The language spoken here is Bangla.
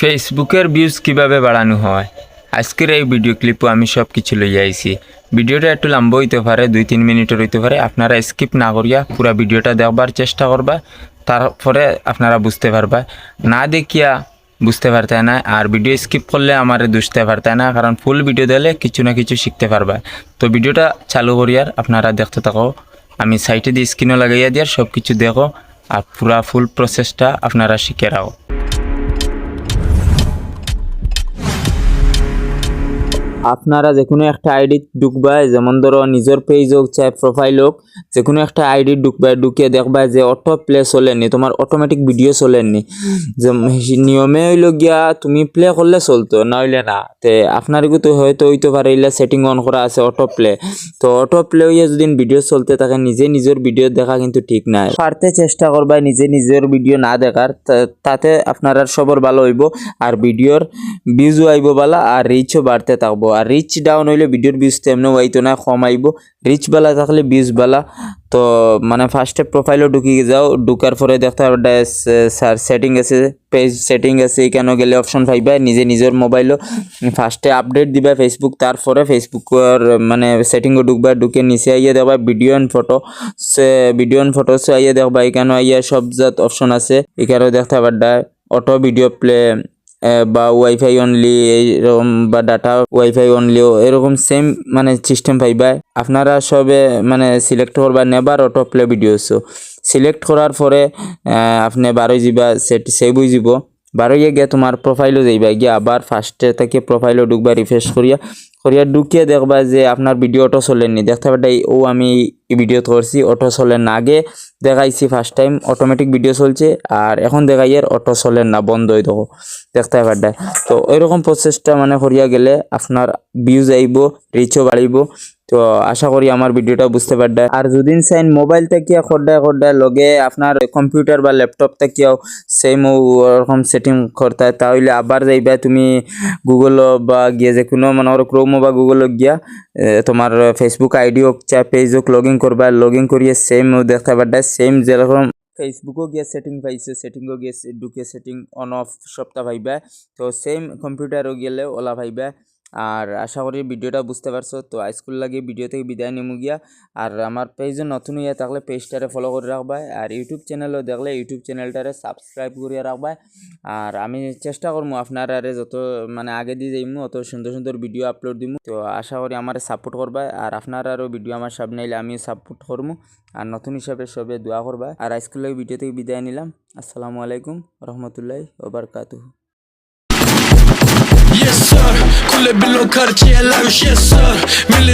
ফেসবুকের ভিউজ কীভাবে বাড়ানো হয়? আজকের এই ভিডিও ক্লিপও আমি সব কিছু লইয়া আইছি। ভিডিওটা একটু লম্বা হইতে পারে, দুই তিন মিনিটের হইতে পারে। আপনারা স্কিপ না করিয়া পুরা ভিডিওটা দেখবার চেষ্টা করবা, তারপরে আপনারা বুঝতে পারবা। না দেখিয়া বুঝতে পারতে না, আর ভিডিও স্কিপ করলে আমার বুঝতে পারতে না, কারণ ফুল ভিডিও দিলে কিছু না কিছু শিখতে পারবা। তো ভিডিওটা চালু করিয়ার আপনারা দেখতে থাকো। আমি সাইটে দিয়ে স্ক্রিনও লাগাইয়া দিয়ার সব কিছু দেখো, আর পুরা ফুল প্রসেসটা আপনারা শিখে রাও আপনারা যে কোনো একটা আইডি ঢুকবায় যেমন ধরো নিজের পেজ হোক, চাই প্রোফাইল হোক যে কোনো একটা আইডি ঢুকবায় ঢুকে দেখবা যে অটো প্লে চলেনি তোমার অটোমেটিক ভিডিও চলেনি যে নিয়মে হইল গিয়া তুমি প্লে করলে চলতো না হইলে না। তে আপনার তো হয়তো হইতে পারে সেটিং অন করা আছে অটো প্লে তো অটো প্লে হইয়া যদি ভিডিও চলতে থাকে, নিজে নিজের ভিডিও দেখা কিন্তু ঠিক নাই। পারতে চেষ্টা করবা নিজে নিজের ভিডিও না দেখার তাতে আপনার সবর ভালো হইব, আর ভিডিওর ভিউজও আইব বালা, আর রিচও বাড়তে থাকব। আর রিচ ডাউন হইলে ভিডিওর ভিউজ তেমনি হইতো না, কম আইব। রিচ বালা থাকলে ভিউজ বালা। তো মানে ফার্স্টে প্রোফাইলও ঢুকি যাও, ঢুকার পরে দেখতে পারবে স্যার সেটিং আছে পেজ সেটিং আছে এখানে গেলে অপশন পাইবা? নিজে নিজের মোবাইলও ফার্স্টে আপডেট দিবা ফেসবুক তারপরে ফেসবুকের মানে সেটিংও ঢুকবা, ঢুকে নিচে আইয়া দেখবা video and photo say video and photos আইয়া দেখবা এখানে আইয়া সব জাত অপশন আছে। এখানেও দেখতে পারবা অটো ভিডিও প্লে বা ওয়াইফাই অনলি এইরকম বা ডাটা ওয়াইফাই অনলিও এরকম সেম মানে সিস্টেম পাইবা। আপনারা সবে মানে সিলেক্ট করবা নেবার অটো প্লে ভিডিওসও সিলেক্ট করার পরে আপনি বারোই যাবা সেট সেভ হয়ে যাব। বারো গিয়ে তোমার প্রোফাইলও যাইবা, গিয়ে আবার ফার্স্টে থেকে প্রোফাইলও ঢুকবা রিফ্রেশ করিয়া। করিয়া ঢুকিয়ে দেখবা যে আপনার ভিডিও অটো চলেননি। দেখতে পাবে ও আমি ভিডিও করছি অটো চলেন না। আগে দেখাইছি ফার্স্ট টাইম অটোমেটিক ভিডিও চলছে, আর এখন দেখাই আর অটো চলেন না, বন্ধ হয়ে দেখো। দেখতে পাবে তো ওইরকম প্রসেসটা মানে করিয়া গেলে আপনার ভিউজ আইব রিচও বাড়িব তো আশা করি আমার ভিডিওটা বুঝতে পারবে আর যদি চাইন মোবাইল থেকে খড্ডায় খড্ডায় লগে আপনার কম্পিউটার বা ল্যাপটপ থেকেও সেম ওরকম সেটিং করতে তাহলে আবার যাইবা তুমি গুগল বা গিয়ে যে কোনো মানে ক্রোমো বা গুগল গিয়া তোমার ফেসবুক আইডি হোক চা পেজ হোক লগ ইন করবা লগ ইন করিয়ে সেম দেখতে পারবে সেম যেরকম ফেসবুকও গিয়ে সেটিং পাইছে সেটিংও গিয়ে ঢুকে সেটিং অন অফ সবটা পাইবা, তো সেম কম্পিউটারও গেলে ওলা পাইবা। আর আশা করি ভিডিওটা বুঝতে পারছ। তো আইস্কুল লাগে ভিডিও থেকে বিদায় নিমু গিয়া। আর আমার পেজে নতুন ইয়ে থাকলে পেজটারে ফলো করে রাখবা। আর ইউটিউব চ্যানেলও দেখলে ইউটিউব চ্যানেলটারে সাবস্ক্রাইব করিয়া রাখবা। আর আমি চেষ্টা করব আপনারা যত মানে আগে দিয়ে যাইমু অত সুন্দর সুন্দর ভিডিও আপলোড দিমু। তো আশা করি আমার সাপোর্ট করবা। আর আপনার আপনারারও ভিডিও আমার সামনে এলে আমি সাপোর্ট করব আর নতুন হিসাবে সবে দোয়া করবা। আর আজকের লাগে ভিডিও থেকে বিদায় নিলাম। আসসালামু আলাইকুম রহমতুল্লাহ ওবরকাতুহু। Yes sir, Cartier Lounge, yes sir Millet